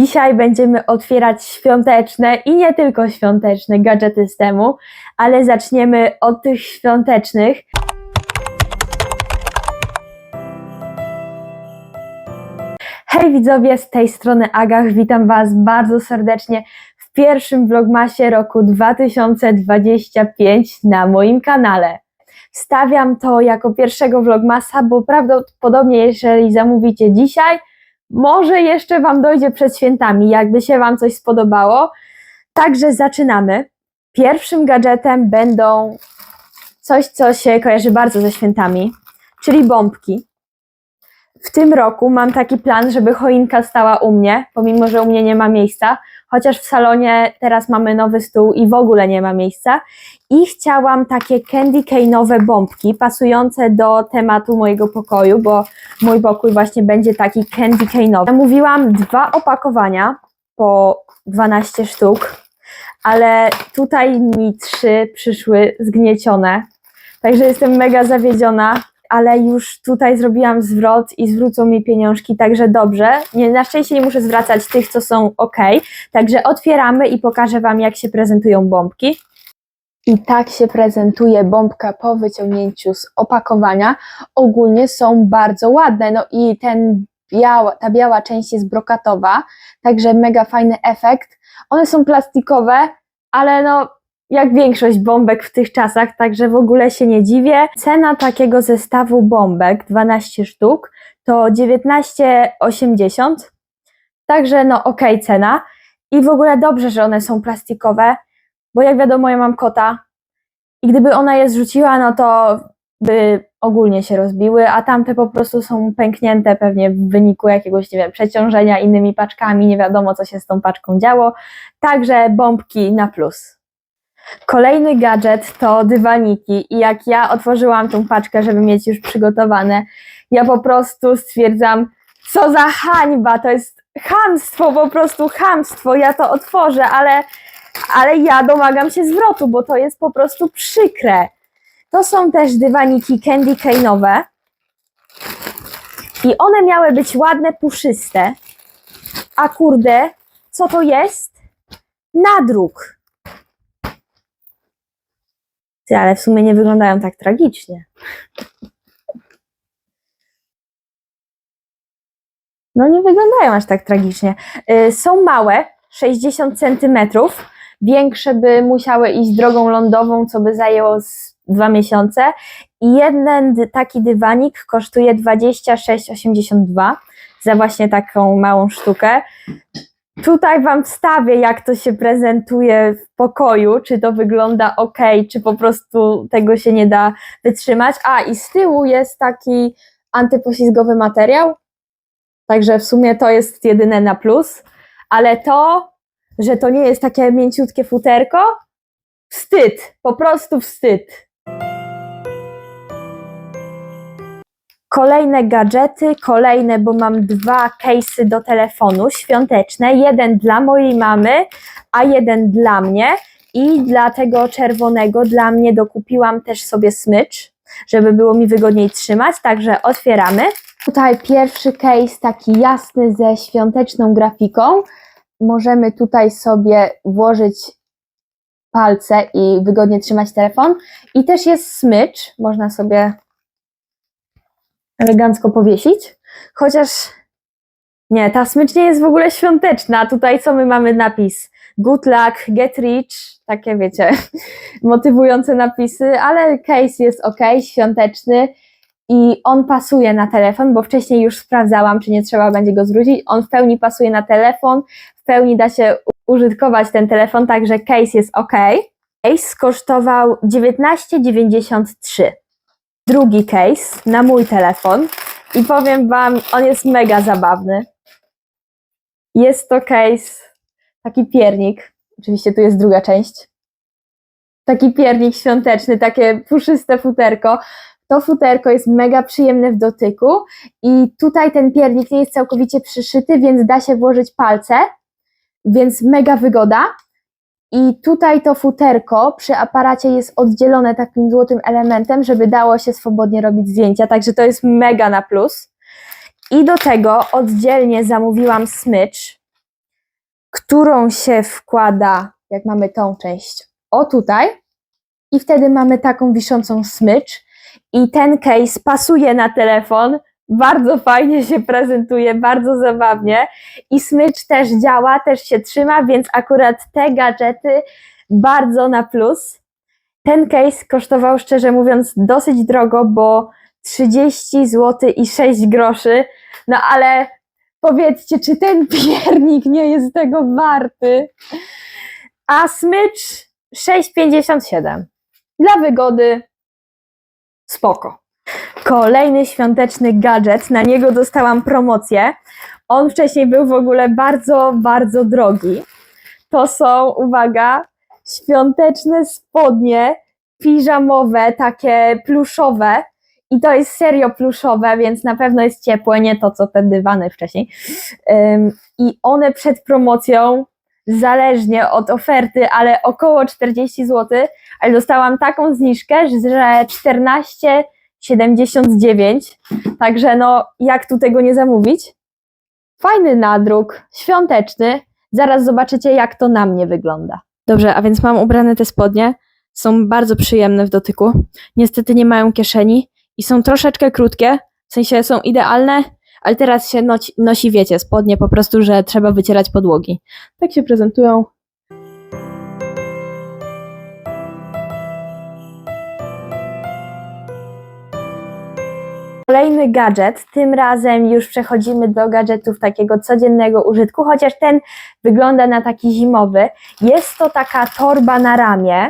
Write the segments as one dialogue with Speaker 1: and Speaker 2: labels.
Speaker 1: Dzisiaj będziemy otwierać świąteczne i nie tylko świąteczne gadżety z temu, ale zaczniemy od tych świątecznych. Hej widzowie, z tej strony Agach, witam Was bardzo serdecznie w pierwszym vlogmasie roku 2025 na moim kanale. Wstawiam to jako pierwszego vlogmasa, bo prawdopodobnie jeżeli zamówicie dzisiaj, może jeszcze Wam dojdzie przed świętami, jakby się Wam coś spodobało. Także zaczynamy. Pierwszym gadżetem będą coś, co się kojarzy bardzo ze świętami, czyli bombki. W tym roku mam taki plan, żeby choinka stała u mnie, pomimo że u mnie nie ma miejsca, chociaż w salonie teraz mamy nowy stół i w ogóle nie ma miejsca. I chciałam takie candy cane'owe bombki pasujące do tematu mojego pokoju, bo mój pokój właśnie będzie taki candy cane'owy. Zamówiłam dwa opakowania po 12 sztuk, ale tutaj mi trzy przyszły zgniecione. Także jestem mega zawiedziona, ale już tutaj zrobiłam zwrot i zwrócą mi pieniążki, także dobrze. Nie, na szczęście nie muszę zwracać tych, co są ok. Także otwieramy i pokażę Wam, jak się prezentują bombki. I tak się prezentuje bombka po wyciągnięciu z opakowania. Ogólnie są bardzo ładne, no i ten biała, ta biała część jest brokatowa, także mega fajny efekt. One są plastikowe, ale no jak większość bombek w tych czasach, także w ogóle się nie dziwię. Cena takiego zestawu bombek, 12 sztuk, to 19,80. Także no okej cena. I w ogóle dobrze, że one są plastikowe, bo jak wiadomo ja mam kota i gdyby ona je zrzuciła, no to by ogólnie się rozbiły, a tamte po prostu są pęknięte pewnie w wyniku jakiegoś, nie wiem, przeciążenia innymi paczkami, nie wiadomo co się z tą paczką działo. Także bombki na plus. Kolejny gadżet to dywaniki i jak ja otworzyłam tą paczkę, żeby mieć już przygotowane, ja po prostu stwierdzam, co za hańba, to jest chamstwo, po prostu chamstwo, ja to otworzę, ale, ale ja domagam się zwrotu, bo to jest po prostu przykre. To są też dywaniki candy cane'owe i one miały być ładne, puszyste, a kurde, co to jest? Nadruk. Ty, ale w sumie nie wyglądają tak tragicznie. No nie wyglądają aż tak tragicznie. Y, Są małe, 60 centymetrów. Większe by musiały iść drogą lądową, co by zajęło dwa miesiące. I jeden taki dywanik kosztuje 26,82 za właśnie taką małą sztukę. Tutaj Wam wstawię, jak to się prezentuje w pokoju, czy to wygląda ok, czy po prostu tego się nie da wytrzymać. A i z tyłu jest taki antypoślizgowy materiał, także w sumie to jest jedyne na plus, ale to, że to nie jest takie mięciutkie futerko, wstyd, po prostu wstyd. Kolejne gadżety, kolejne, bo mam dwa case'y do telefonu świąteczne. Jeden dla mojej mamy, a jeden dla mnie. I dla tego czerwonego dla mnie dokupiłam też sobie smycz, żeby było mi wygodniej trzymać. Także otwieramy. Tutaj pierwszy case taki jasny ze świąteczną grafiką. Możemy tutaj sobie włożyć palce i wygodnie trzymać telefon. I też jest smycz, można sobie elegancko powiesić. Chociaż nie, ta smycz nie jest w ogóle świąteczna. Tutaj co my mamy napis? Good luck, get rich, takie wiecie, motywujące napisy, ale case jest ok, świąteczny i on pasuje na telefon, bo wcześniej już sprawdzałam, czy nie trzeba będzie go zwrócić. On w pełni pasuje na telefon, w pełni da się użytkować ten telefon, także case jest ok. Case kosztował 19,93 drugi case na mój telefon i powiem Wam, on jest mega zabawny. Jest to case, taki piernik, oczywiście tu jest druga część, taki piernik świąteczny, takie puszyste futerko. To futerko jest mega przyjemne w dotyku i tutaj ten piernik nie jest całkowicie przyszyty, więc da się włożyć palce, więc mega wygoda. I tutaj to futerko przy aparacie jest oddzielone takim złotym elementem, żeby dało się swobodnie robić zdjęcia, także to jest mega na plus. I do tego oddzielnie zamówiłam smycz. którą się wkłada, jak mamy tą część, o tutaj, i wtedy mamy taką wiszącą smycz. I ten case pasuje na telefon, bardzo fajnie się prezentuje, bardzo zabawnie. I smycz też działa, też się trzyma, więc akurat te gadżety bardzo na plus. Ten case kosztował, szczerze mówiąc, dosyć drogo, bo 30 zł i 6 groszy. No ale powiedzcie, czy ten piernik nie jest tego warty? A smycz 6,57. Dla wygody spoko. Kolejny świąteczny gadżet, na niego dostałam promocję. On wcześniej był w ogóle bardzo, bardzo drogi. To są, uwaga, świąteczne spodnie piżamowe, takie pluszowe. I to jest serio pluszowe, więc na pewno jest ciepłe, nie to co te dywany wcześniej. Ym, I one przed promocją, zależnie od oferty, ale około 40 zł, ale dostałam taką zniżkę, że 14,79. Także no, jak tu tego nie zamówić? Fajny nadruk, świąteczny. Zaraz zobaczycie, jak to na mnie wygląda. Dobrze, a więc mam ubrane te spodnie. Są bardzo przyjemne w dotyku. Niestety nie mają kieszeni i są troszeczkę krótkie. W sensie są idealne, ale teraz się nosi, nosi wiecie, spodnie po prostu, że trzeba wycierać podłogi. Tak się prezentują. Kolejny gadżet, tym razem już przechodzimy do gadżetów takiego codziennego użytku, chociaż ten wygląda na taki zimowy. Jest to taka torba na ramię,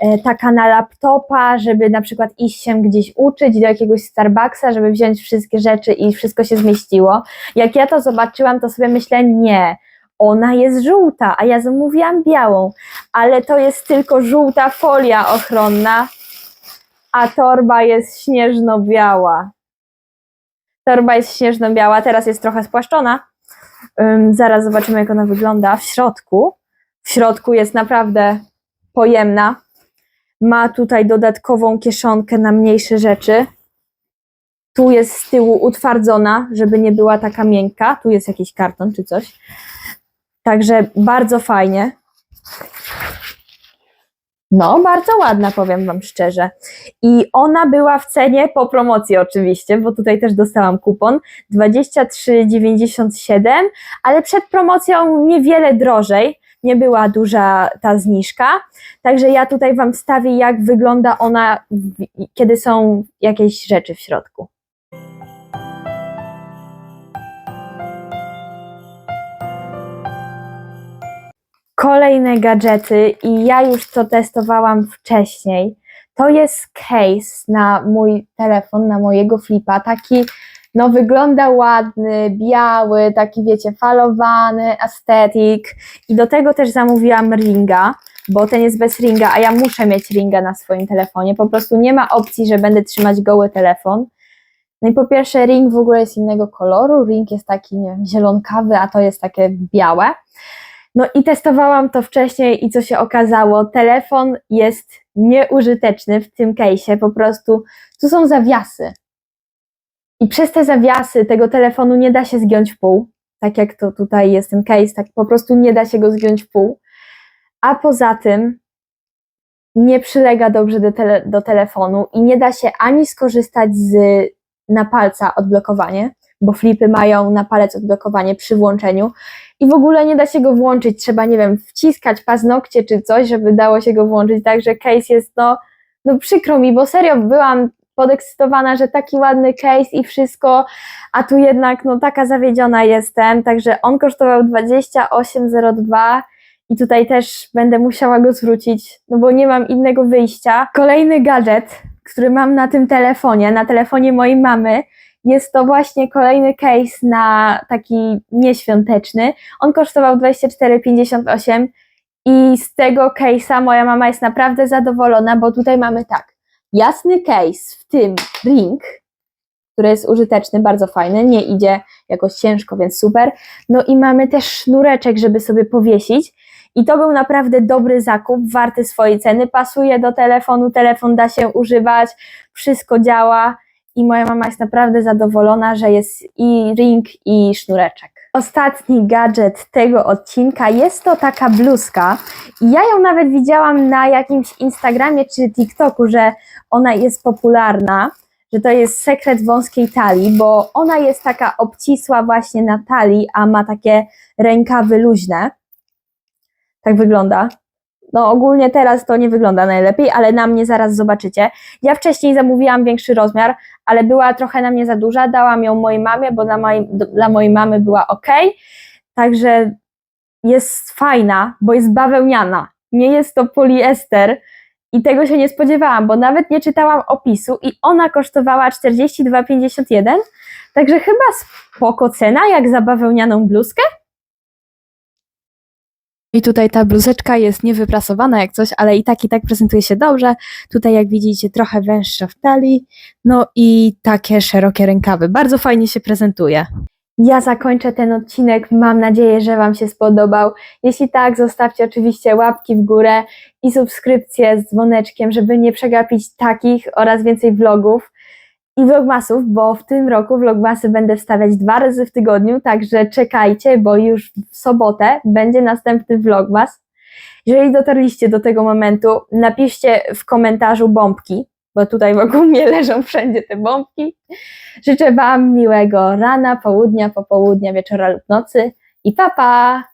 Speaker 1: e, taka na laptopa, żeby na przykład iść się gdzieś uczyć do jakiegoś Starbucksa, żeby wziąć wszystkie rzeczy i wszystko się zmieściło. Jak ja to zobaczyłam, to sobie myślę, nie, ona jest żółta, a ja zamówiłam białą, ale to jest tylko żółta folia ochronna, a torba jest śnieżno-biała. Torba jest śnieżno-biała, teraz jest trochę spłaszczona. Ym, zaraz zobaczymy, jak ona wygląda w środku. W środku jest naprawdę pojemna. Ma tutaj dodatkową kieszonkę na mniejsze rzeczy. Tu jest z tyłu utwardzona, żeby nie była taka miękka. Tu jest jakiś karton czy coś. Także bardzo fajnie. No, bardzo ładna, powiem Wam szczerze. I ona była w cenie po promocji oczywiście, bo tutaj też dostałam kupon 23,97, ale przed promocją niewiele drożej, nie była duża ta zniżka. Także ja tutaj Wam wstawię, jak wygląda ona, kiedy są jakieś rzeczy w środku. Kolejne gadżety i ja już to testowałam wcześniej. To jest case na mój telefon, na mojego flipa, taki no wygląda ładny, biały, taki wiecie, falowany, aesthetic i do tego też zamówiłam ringa, bo ten jest bez ringa, a ja muszę mieć ringa na swoim telefonie, po prostu nie ma opcji, że będę trzymać goły telefon. No i po pierwsze ring w ogóle jest innego koloru, ring jest taki, nie wiem, zielonkawy, a to jest takie białe. No i testowałam to wcześniej i co się okazało, telefon jest nieużyteczny w tym case'ie, po prostu tu są zawiasy. I przez te zawiasy tego telefonu nie da się zgiąć w pół, tak jak to tutaj jest ten case, tak po prostu nie da się go zgiąć w pół. A poza tym nie przylega dobrze do, tele, do telefonu i nie da się ani skorzystać z na palca odblokowanie, bo flipy mają na palec odblokowanie przy włączeniu i w ogóle nie da się go włączyć, trzeba, nie wiem, wciskać paznokcie czy coś, żeby dało się go włączyć, także case jest, no, no przykro mi, bo serio byłam podekscytowana, że taki ładny case i wszystko, a tu jednak, no, taka zawiedziona jestem, także on kosztował 28,02 i tutaj też będę musiała go zwrócić, no bo nie mam innego wyjścia. Kolejny gadżet, który mam na tym telefonie, na telefonie mojej mamy, jest to właśnie kolejny case na taki nieświąteczny. On kosztował 24,58 i z tego case'a moja mama jest naprawdę zadowolona, bo tutaj mamy tak, jasny case, w tym ring, który jest użyteczny, bardzo fajny, nie idzie jakoś ciężko, więc super. No i mamy też sznureczek, żeby sobie powiesić. I to był naprawdę dobry zakup, warty swojej ceny, pasuje do telefonu, telefon da się używać, wszystko działa i moja mama jest naprawdę zadowolona, że jest i ring, i sznureczek. ostatni gadżet tego odcinka. Jest to taka bluzka. Ja ją nawet widziałam na jakimś Instagramie czy TikToku, że ona jest popularna, że to jest sekret wąskiej talii, bo ona jest taka obcisła właśnie na talii, a ma takie rękawy luźne. Tak wygląda. No ogólnie teraz to nie wygląda najlepiej, ale na mnie zaraz zobaczycie. Ja wcześniej zamówiłam większy rozmiar, ale była trochę na mnie za duża. Dałam ją mojej mamie, bo dla mojej, dla mojej mamy była ok. Także jest fajna, bo jest bawełniana. Nie jest to poliester i tego się nie spodziewałam, bo nawet nie czytałam opisu i ona kosztowała 42,51. Także chyba spoko cena, jak za bawełnianą bluzkę. I tutaj ta bluzeczka jest niewyprasowana jak coś, ale i tak i tak prezentuje się dobrze. Tutaj jak widzicie trochę węższa w talii, no i takie szerokie rękawy. Bardzo fajnie się prezentuje. Ja zakończę ten odcinek. Mam nadzieję, że Wam się spodobał. Jeśli tak, zostawcie oczywiście łapki w górę i subskrypcję z dzwoneczkiem, żeby nie przegapić takich oraz więcej vlogów i vlogmasów, bo w tym roku vlogmasy będę wstawiać dwa razy w tygodniu, także czekajcie, bo już w sobotę będzie następny vlogmas. Jeżeli dotarliście do tego momentu, napiszcie w komentarzu bombki, bo tutaj wokół mnie leżą wszędzie te bombki. Życzę Wam miłego rana, południa, popołudnia, wieczora lub nocy i pa pa!